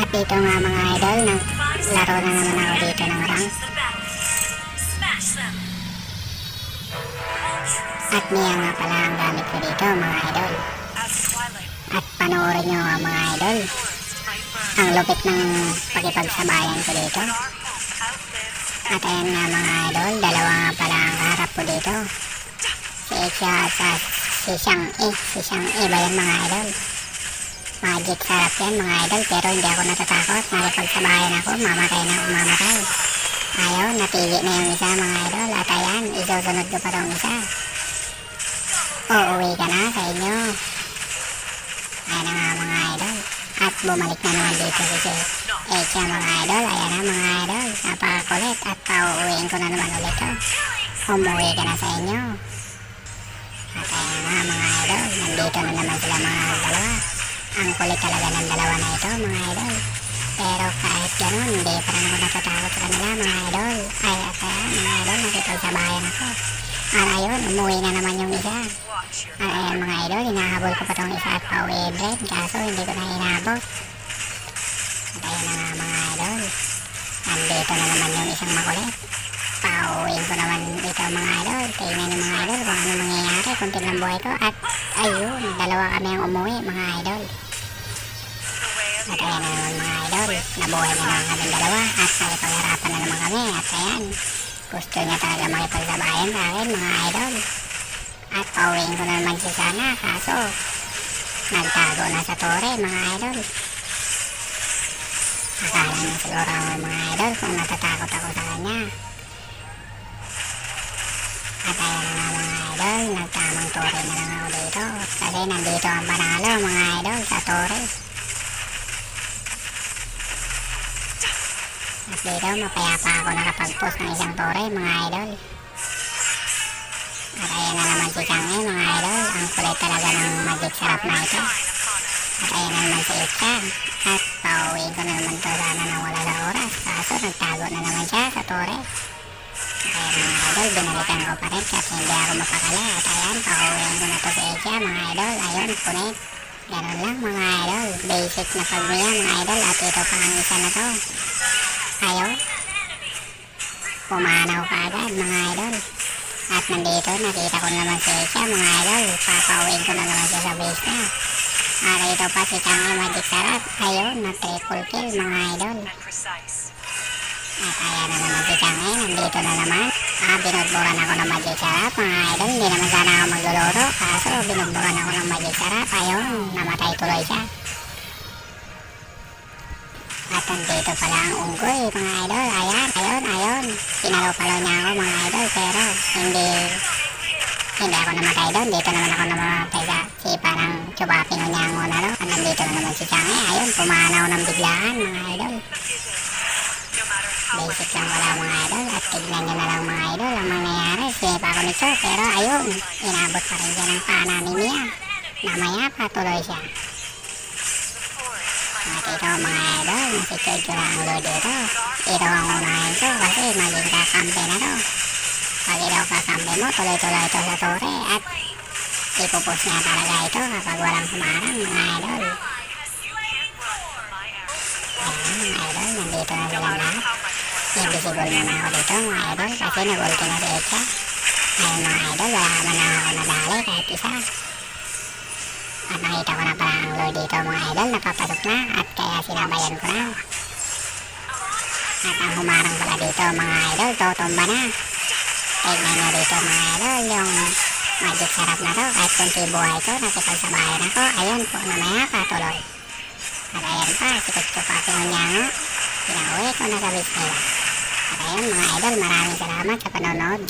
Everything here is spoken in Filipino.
At dito nga mga idol, naglaro na naman ako dito ng rank. At niya nga pala ang gamit ko dito mga idol. At panoorin nyo nga mga idol, ang lupit ng pakipagsabayan ko dito. At ayan nga mga idol, dalawa nga pala ang harap ko dito. Si Exia at si Shang E. Si Shang E ba yan mga idol? Magic sarap yan mga idol pero hindi ako natatakot. Nakipagsabayan ako, mamatay na ako mamatay. Ayaw, napili na yung isa mga idol. At ayan, isusunod ko pa tong isa. Uuwi ka na sa inyo. Ayan na nga mga idol. At bumalik na naman dito si si Echa mga idol. Ayan na mga idol. Napakakulit. At pauuwiin ko na naman ulit to. Umuwi ka na sa inyo. At ayan na mga idol. Nandito na naman sila mga dalawa. Ang kulit talaga ng dalawa na ito mga idol. Pero kahit ganun, hindi pa rin ako natatakot sa kanila mga idol. Ay, at ayan mga idol, nakipagsabayan ako. At ayun, umuwi na naman yung isa. At ayan mga idol, hinahabol ko pa tong isa at pauwi din. Kaso hindi ko na hinabot. At ayan na nga mga idol. Nandito na naman yung isang makulit. Pauwiin ko naman ito mga idol. Tingnan yung mga idol kung ano mangyayari. Kunti lang buhay ko. At ayun, dalawa kami ang umuwi mga idol. At ayan na naman mga idol. Nabuhay na naman kami dalawa. At nakipagharapan na naman kami. At ayan, gusto niya talaga makipagsabayan sa akin mga idol. At pauwiin ko na naman siya sana. Kaso, nagtago na sa tore mga idol. Akala niya siguro ako mga idol kung natatakot ako sa kanya. At ayan na mga idol, nagtamang tore na lang ako dito. Kasi nandito ang panalo mga idol sa tore. Dito, mapayapa ako nakapag-post ng isang tore mga idol. At ayan na naman si Changi mga idol. Ang kulit talaga ng magic sarap na ito. At ayan na naman si Itcha. At pauwiin ko na naman to sana nang wala na oras. Kaso nagtago na naman siya sa tore. At ayan mga idol, binalikan ko pa rin kasi hindi ako mapakala. At ayan, pauwiin ko na to si Itcha mga idol. Ayun, punit. Ganun lang mga idol. Basic na pagmiya mga idol. At ito pa ang isa na to. Ayaw. Pumanaw ka agad mga idol. At nandito, nakita ko naman si Isha, mga idol. Papauwiin ko na naman siya sa base niya. At ito pa si Changi Magic Sarap. Ayun, na triple kill, mga idol. At ayan na naman si Changi, nandito na naman. Ah, binudburan ako ng Magic Sarap, mga idol. Hindi naman sana ako magluluro. Kaso, binudburan ako ng Magic Sarap. Ayun, namatay tuloy siya. Nandito pala ang unggoy, mga idol. Ayan, ayun, ayun. Pinalo-palo niya ako, mga idol. Pero, hindi, hindi ako namatay doon. Dito naman ako namatay sa sipa ng chubapino niya ang una no? At nandito na naman si Changi. Ayun, pumanaw ng biglaan, mga idol. Basic lang wala, mga idol. At tignan nyo na lang, mga idol, ang mangyayari. Sinipa ako ni Cho, pero ayun, inabot pa rin siya ng pana ni Mia. Namaya pa tuloy siya. Ito mga idol, nasichod ko lang ulo dito. Ito ang unahin ko kasi maging kakampi na to. Pag ikaw kakampi mo, tuloy-tuloy ito sa tore at ipupus niya talaga ito kapag walang humarang mga idol. Ayan mga idol, nandito na silang lahat. Invisible naman ako dito mga idol kasi nag-ulti na si Echa. Ayun mga idol, wala naman na ako nadali kahit isa. At nakita ko na pala kaya sinabayan ko na. At ang humarang pala dito mga idol, totomba na. Tignan nyo dito mga idol, yung magic sarap na to, kahit kunti buhay ko, nakipagsabayan ako, ayun po, namaya pa tuloy. At ayan pa, sikot ko pa pinunyango, pinauwi ko na sa nila. At ayun mga idol, maraming salamat sa panonood.